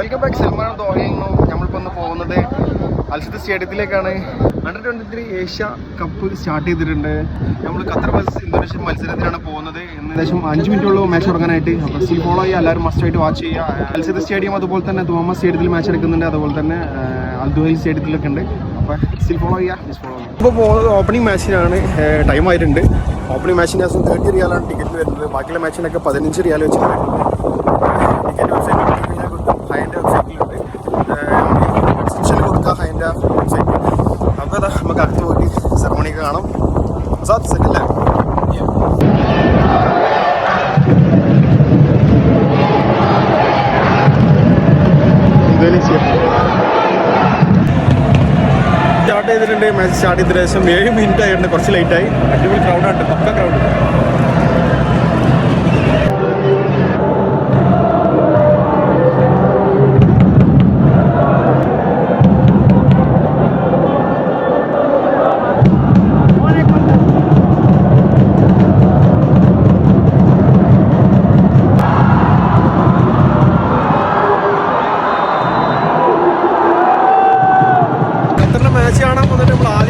Welcome back Salman തോഹയുന്നു നമ്മളിപ്പോൾ ഒന്ന് പോകുന്നത് അൽസത്ത് സ്റ്റേഡിയത്തിലേക്കാണ്. Under twenty three Asia cup start ചെയ്തിട്ടുണ്ട്. നമ്മൾ ഖത്തർ ബസ് ഇന്തോനേഷ്യൻ മത്സരത്തിലാണ് പോകുന്നത്. ഏകദേശം അഞ്ച് മിനിറ്റുള്ളൂ മാച്ച് തുടങ്ങാനായിട്ട്. അപ്പോൾ സ്റ്റിൽ ഫോളോ ചെയ്യുക എല്ലാവരും മസ്റ്റായിട്ട് വാച്ച് ചെയ്യുക. അൽസത്ത് സ്റ്റേഡിയം അതുപോലെ തന്നെ തോമസ് സ്റ്റേഡിയത്തിൽ മാച്ച് എടുക്കുന്നുണ്ട്. അതുപോലെ തന്നെ അൽദുഹൈൽ സ്റ്റേഡിയത്തിലൊക്കെ ഉണ്ട്. അപ്പോൾ സ്റ്റിൽ ഫോളോ ചെയ്യുക ഫോളോ ചെയ്യുക. ഇപ്പോൾ പോകുന്നത് ഓപ്പണിംഗ് മാച്ചിനാണ് ടൈം ആയിട്ടുണ്ട്. ഓപ്പണിംഗ് മാച്ചിന് തേർട്ടി റിയാലാണ് ടിക്കറ്റ് വരുന്നത്. ബാക്കിയുള്ള മാച്ചിനൊക്കെ പതിനഞ്ച് റിയാൽ വെച്ചിട്ട് നമുക്ക് അടുത്ത് പോയി സെറമണി കാണാം. സാർ സെറ്റില്ലേ സ്റ്റാർട്ട് ചെയ്തിട്ടുണ്ട്. മാച്ച് സ്റ്റാർട്ട് ചെയ്തിട്ട് ഏകദേശം ഏഴ് മിനിറ്റ് ആയിട്ടുണ്ട്. കുറച്ച് ലേറ്റായി അടിപൊളി ക്രൗഡാണ് പക്ക ക്രൗഡ്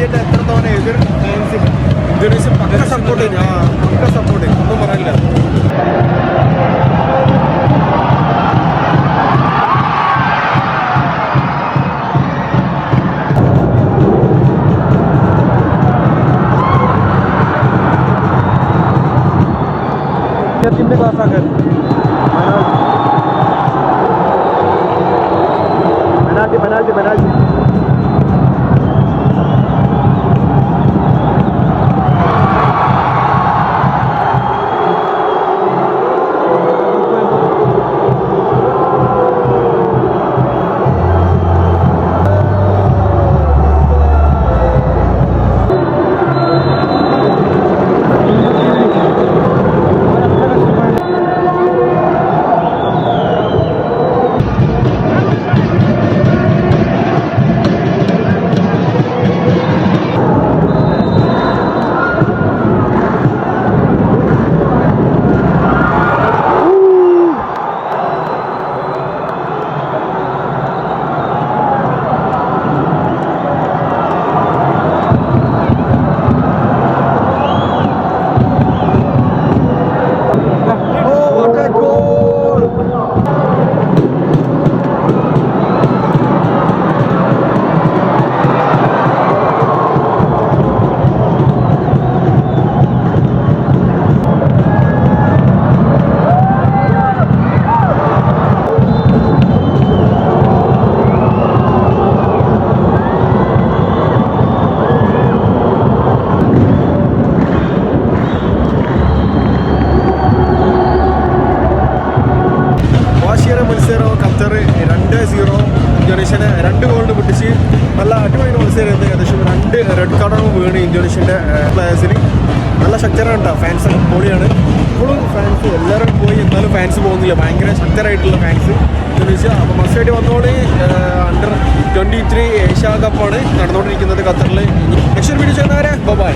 വന്നിട്ട് നമ്മൾ ആദ്യമായിട്ട് എത്ര തവണ എതിർ ഫാൻസ് ഇന്തോനേഷ്യ പക്ക സപ്പോർട്ട് ചെയ്യും ആ പക്ക സപ്പോർട്ട് ചെയ്യും ഒന്നും പറയില്ല ടീമിന്റെ ക്ലാസ് ആക്കാൻ മത്സരം ഖത്തർ രണ്ട് സീറോ ഇന്തോനേഷ്യനെ രണ്ട് ഗോളിന് പിടിച്ച് നല്ല അടിപൊളി മത്സരമായിരുന്നു ഏകദേശം രണ്ട് റെഡ് കാർഡാണ് വീണ് ഇന്തോനേഷ്യന്റെ പ്ലേയേഴ്സിന് നല്ല ശക്തരാണ് കേട്ടോ ഫാൻസ് പൊളിയാണ്. ഇപ്പോഴും ഫാൻസ് എല്ലാവരും പോയി എന്നാലും ഫാൻസ് പോകുന്നില്ല. ഭയങ്കര ശക്തരായിട്ടുള്ള ഫാൻസ് ഇന്തോനേഷ്യ അപ്പോൾ മസ്റ്റായിട്ട് വന്നോളി. അണ്ടർ ട്വന്റി ത്രീ ഏഷ്യ കപ്പാണ് നടന്നുകൊണ്ടിരിക്കുന്നത് ഖത്തറിൽ വീഡിയോ ചെയ്യുന്നവരെ ബൈ